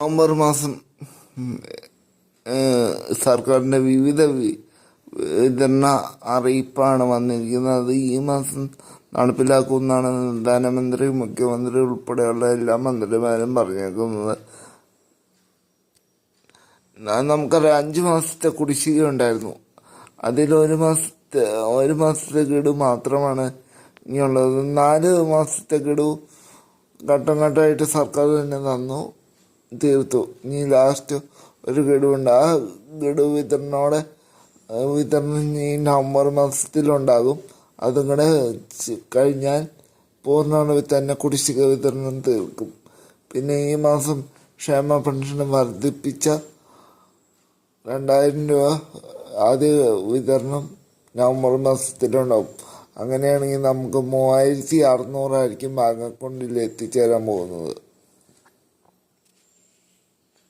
November മാസം സർക്കാരിന്റെ വിവിധ വിതരണ അറിയിപ്പാണ് വന്നിരിക്കുന്നത്. ഈ മാസം നടപ്പിലാക്കുമെന്നാണ് ധനമന്ത്രി മുഖ്യമന്ത്രി ഉൾപ്പെടെയുള്ള എല്ലാ മന്ത്രിമാരും പറഞ്ഞേക്കുന്നത്. നമുക്കറിയാം അഞ്ച് മാസത്തെ കുടിശ്ശിക ഉണ്ടായിരുന്നു. അതിലൊരു മാസത്തെ ഒരു മാസത്തെ ഗഡു മാത്രമാണ് ഇനിയുള്ളത്. നാല് മാസത്തെ ഗഡു ഘട്ടം ഘട്ടമായിട്ട് സർക്കാർ തന്നെ തന്നു. തീർത്തു. ഇനി ലാസ്റ്റ് ഒരു ഗഡുവുണ്ട്. ആ ഗഡു വിതരണോടെ വിതരണം ഈ നവംബർ മാസത്തിലുണ്ടാകും. അതും കഴിഞ്ഞാൽ പൂർണ തന്നെ കുടിശ്ശിക വിതരണം തീർക്കും. പിന്നെ ഈ മാസം ക്ഷേമ പെൻഷൻ വർദ്ധിപ്പിച്ച രണ്ടായിരം രൂപ ആദ്യ വിതരണം നവംബർ മാസത്തിലുണ്ടാവും. അങ്ങനെയാണെങ്കിൽ നമുക്ക് മൂവായിരത്തി അറുന്നൂറായിരിക്കും ബാങ്ക് അക്കൗണ്ടിൽ എത്തിച്ചേരാൻ പോകുന്നത്.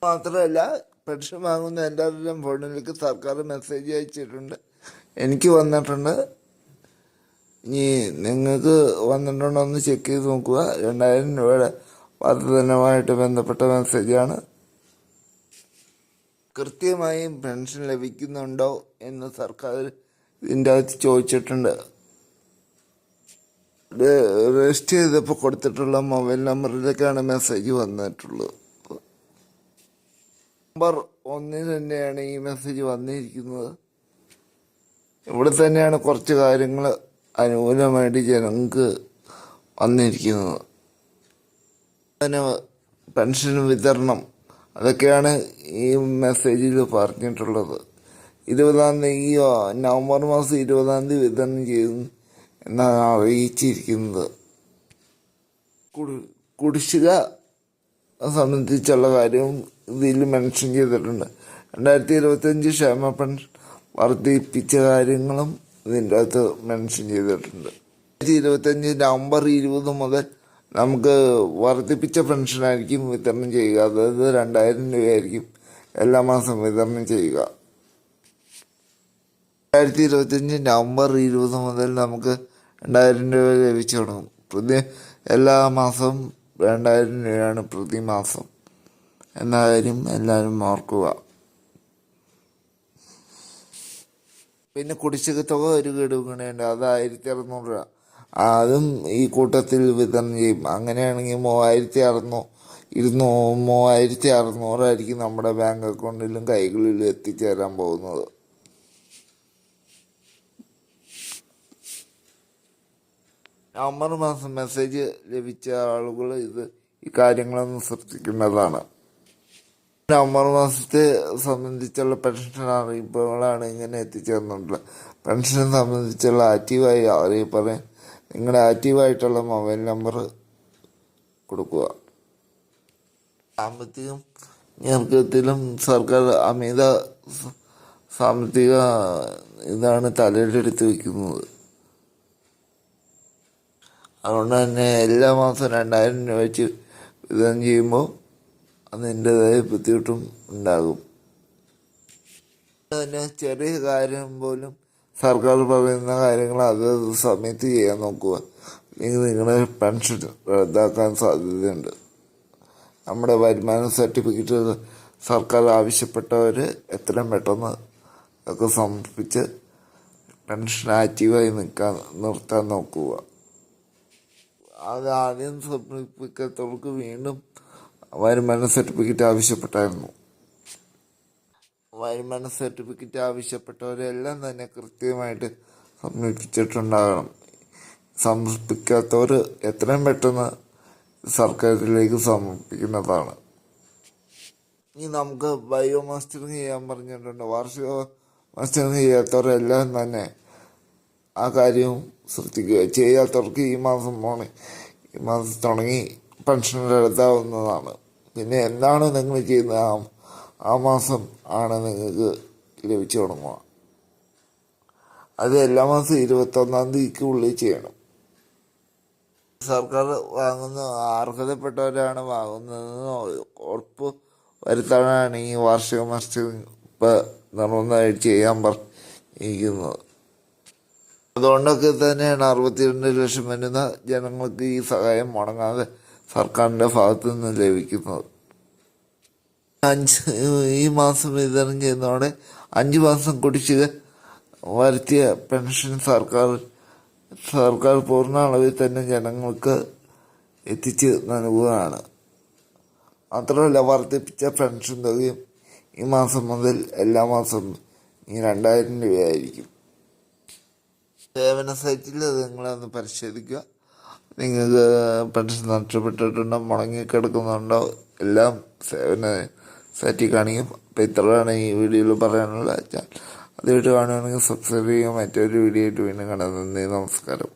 മാത്രമല്ല പെൻഷൻ വാങ്ങുന്ന എല്ലാവരുടെയും ഫോണിലേക്ക് സർക്കാർ മെസ്സേജ് അയച്ചിട്ടുണ്ട്. എനിക്ക് വന്നിട്ടുണ്ട്. ഇനി നിങ്ങൾക്ക് വന്നിട്ടുണ്ടോ എന്ന് ചെക്ക് ചെയ്ത് നോക്കുക. രണ്ടായിരം രൂപയുടെ വർധനവുമായിട്ട് ബന്ധപ്പെട്ട മെസ്സേജാണ്. കൃത്യമായി പെൻഷൻ ലഭിക്കുന്നുണ്ടോ എന്ന് സർക്കാർ ഇതിന്റെ അകത്ത് ചോദിച്ചിട്ടുണ്ട്. രജിസ്റ്റർ ചെയ്തപ്പോൾ കൊടുത്തിട്ടുള്ള മൊബൈൽ നമ്പറിലേക്കാണ് മെസ്സേജ് വന്നിട്ടുള്ളത്. നമ്പർ ഒന്നിന് തന്നെയാണ് ഈ മെസ്സേജ് വന്നിരിക്കുന്നത്. ഇവിടെ തന്നെയാണ് കുറച്ച് കാര്യങ്ങൾ അനുകൂലമായിട്ട് ജനങ്ങൾക്ക് വന്നിരിക്കുന്നത്. പെൻഷൻ വിതരണം അതൊക്കെയാണ് ഈ മെസ്സേജിൽ പറഞ്ഞിട്ടുള്ളത്. ഇരുപതാം തീയതി ഈ നവംബർ മാസം ഇരുപതാം തീയതി വിതരണം ചെയ്യും എന്നാണ് അറിയിച്ചിരിക്കുന്നത്. കുടി- കുടിശ്ശിക സംബന്ധിച്ചുള്ള കാര്യവും ഇതിൽ മെൻഷൻ ചെയ്തിട്ടുണ്ട്. രണ്ടായിരത്തി ഇരുപത്തഞ്ച് ക്ഷേമ പെൻഷൻ വർദ്ധിപ്പിച്ച കാര്യങ്ങളും ഇതിന്റെ അകത്ത് മെൻഷൻ ചെയ്തിട്ടുണ്ട്. രണ്ടായിരത്തി ഇരുപത്തഞ്ച് നവംബർ ഇരുപത് മുതൽ നമുക്ക് വർദ്ധിപ്പിച്ച പെൻഷനായിരിക്കും വിതരണം ചെയ്യുക. അതായത് രണ്ടായിരം രൂപയായിരിക്കും എല്ലാ മാസം വിതരണം ചെയ്യുക. രണ്ടായിരത്തി ഇരുപത്തഞ്ച് നവംബർ ഇരുപത് മുതൽ നമുക്ക് രണ്ടായിരം രൂപ ലഭിച്ചു തുടങ്ങും. പ്രതി എല്ലാ മാസവും രണ്ടായിരം രൂപയാണ് പ്രതിമാസം. എന്ന കാര്യം എല്ലാവരും ഓർക്കുക. പിന്നെ കുടിശ്ശിക തുക ഒരു ഗഡുഗണയുണ്ട് അത് ആയിരത്തി അറുന്നൂറ് രൂപ. അതും ഈ കൂട്ടത്തിൽ വിതരണം ചെയ്യും. അങ്ങനെയാണെങ്കിൽ മൂവായിരത്തി അറുന്നൂറ് ഇരുന്നൂ മൂവായിരത്തി അറുന്നൂറായിരിക്കും നമ്മുടെ ബാങ്ക് അക്കൗണ്ടിലും കൈകളിലും എത്തിച്ചേരാൻ പോകുന്നത്. നവംബർ മാസം മെസ്സേജ് ലഭിച്ച ആളുകൾ ഇത് ഈ കാര്യങ്ങളൊന്നും ശ്രദ്ധിക്കേണ്ടതാണ്. നവംബർ മാസത്തെ സംബന്ധിച്ചുള്ള പെൻഷൻ അറിയിപ്പുകളാണ് ഇങ്ങനെ എത്തിച്ചേർന്നിട്ടുള്ളത് പെൻഷനെ സംബന്ധിച്ചുള്ള ആക്റ്റീവായി അറിയിപ്പറ നിങ്ങളുടെ ആക്റ്റീവായിട്ടുള്ള മൊബൈൽ നമ്പർ കൊടുക്കുക. സാമ്പത്തികം ഞെരുക്കത്തിലും സർക്കാർ അമിത സാമ്പത്തിക ഇതാണ് തലയിലെടുത്ത് വയ്ക്കുന്നത് അതുകൊണ്ട് തന്നെ എല്ലാ മാസവും രണ്ടായിരം രൂപ വെച്ച് വിതരണം ചെയ്യുമ്പോൾ അതിന്റെതായ ബുദ്ധിമുട്ടും ഉണ്ടാകും. തന്നെ ചെറിയ കാര്യം പോലും സർക്കാർ പറയുന്ന കാര്യങ്ങൾ അത് സമയത്ത് ചെയ്യാൻ നോക്കുക. അല്ലെങ്കിൽ നിങ്ങളുടെ പെൻഷൻ റദ്ദാക്കാൻ സാധ്യതയുണ്ട്. നമ്മുടെ വരുമാന സർട്ടിഫിക്കറ്റ് സർക്കാർ ആവശ്യപ്പെട്ടവർ എത്രയും പെട്ടെന്ന് ഒക്കെ സമർപ്പിച്ച് പെൻഷൻ ആക്റ്റീവായി നിൽക്കാൻ നിർത്താൻ നോക്കുക. അത് ആദ്യം സമർപ്പിക്കാത്തവർക്ക് വീണ്ടും വരുമാന സർട്ടിഫിക്കറ്റ് ആവശ്യപ്പെട്ടായിരുന്നു. വരുമാന സർട്ടിഫിക്കറ്റ് ആവശ്യപ്പെട്ടവരെല്ലാം തന്നെ കൃത്യമായിട്ട് സമർപ്പിച്ചിട്ടുണ്ടാകണം സമർപ്പിക്കാത്തവർ എത്രയും പെട്ടെന്ന് സർക്കാരിലേക്ക് സമർപ്പിക്കുന്നതാണ് ഇനി നമുക്ക് ബയോ മാസ്റ്ററിങ് ചെയ്യാൻ പറഞ്ഞിട്ടുണ്ട്. വാർഷിക മാസ്റ്ററിങ് ചെയ്യാത്തവരെല്ലാം തന്നെ ആ കാര്യവും ശ്രദ്ധിക്കുക. ചെയ്യാത്തവർക്ക് ഈ മാസം പോണേ ഈ മാസം തുടങ്ങി. പെൻഷൻ എടുത്താവുന്നതാണ് പിന്നെ എന്താണ് നിങ്ങൾ ചെയ്യുന്നത്? ആ മാസം ആണ് നിങ്ങൾക്ക് ലഭിച്ചു തുടങ്ങുക. അത് എല്ലാ മാസം ഇരുപത്തൊന്നാം തീയതിക്ക് ഉള്ളിൽ ചെയ്യണം. സർക്കാർ വാങ്ങുന്ന അർഹതപ്പെട്ടവരാണ് വാങ്ങുന്നതെന്ന് ഉറപ്പ് വരുത്താനാണ് ഈ വാർഷിക മത്സ്യം ഇപ്പം നിർബന്ധമായിട്ട് ചെയ്യാൻ പറഞ്ഞിരിക്കുന്നത്. അതുകൊണ്ടൊക്കെ തന്നെയാണ് അറുപത്തിരണ്ട് ലക്ഷം വരുന്ന ജനങ്ങൾക്ക് ഈ സഹായം മുടങ്ങാതെ സർക്കാരിന്റെ ഭാഗത്തു നിന്ന് ലഭിക്കുന്നത്. അഞ്ച് ഈ മാസം വിതരണം ചെയ്യുന്നതോടെ അഞ്ച് മാസം കുടിശ്ശിക വരുത്തിയ പെൻഷൻ സർക്കാർ സർക്കാർ പൂർണ അളവിൽ തന്നെ ജനങ്ങൾക്ക് എത്തിച്ച് നൽകുകയാണ്. മാത്രമല്ല വർദ്ധിപ്പിച്ച പെൻഷൻ തുകയും ഈ മാസം മുതൽ എല്ലാ മാസവും ഈ രണ്ടായിരം രൂപയായിരിക്കും. സേവന സൈറ്റിൽ നിങ്ങളൊന്ന് പരിശോധിക്കുക. നിങ്ങൾക്ക് പെൻഷൻ നഷ്ടപ്പെട്ടിട്ടുണ്ടോ? മുടങ്ങിക്കിടക്കുന്നുണ്ടോ എല്ലാം സേവന സൈറ്റിൽ കാണിക്കും. അപ്പോൾ ഇത്രയാണ് ഈ വീഡിയോയിൽ പറയാനുള്ളത്. അത് അതുമായിട്ട് കാണുകയാണെങ്കിൽ സബ്സ്ക്രൈബ് ചെയ്യുക മറ്റൊരു വീഡിയോ ആയിട്ട് വീണ്ടും കാണാം. നന്ദി നമസ്കാരം.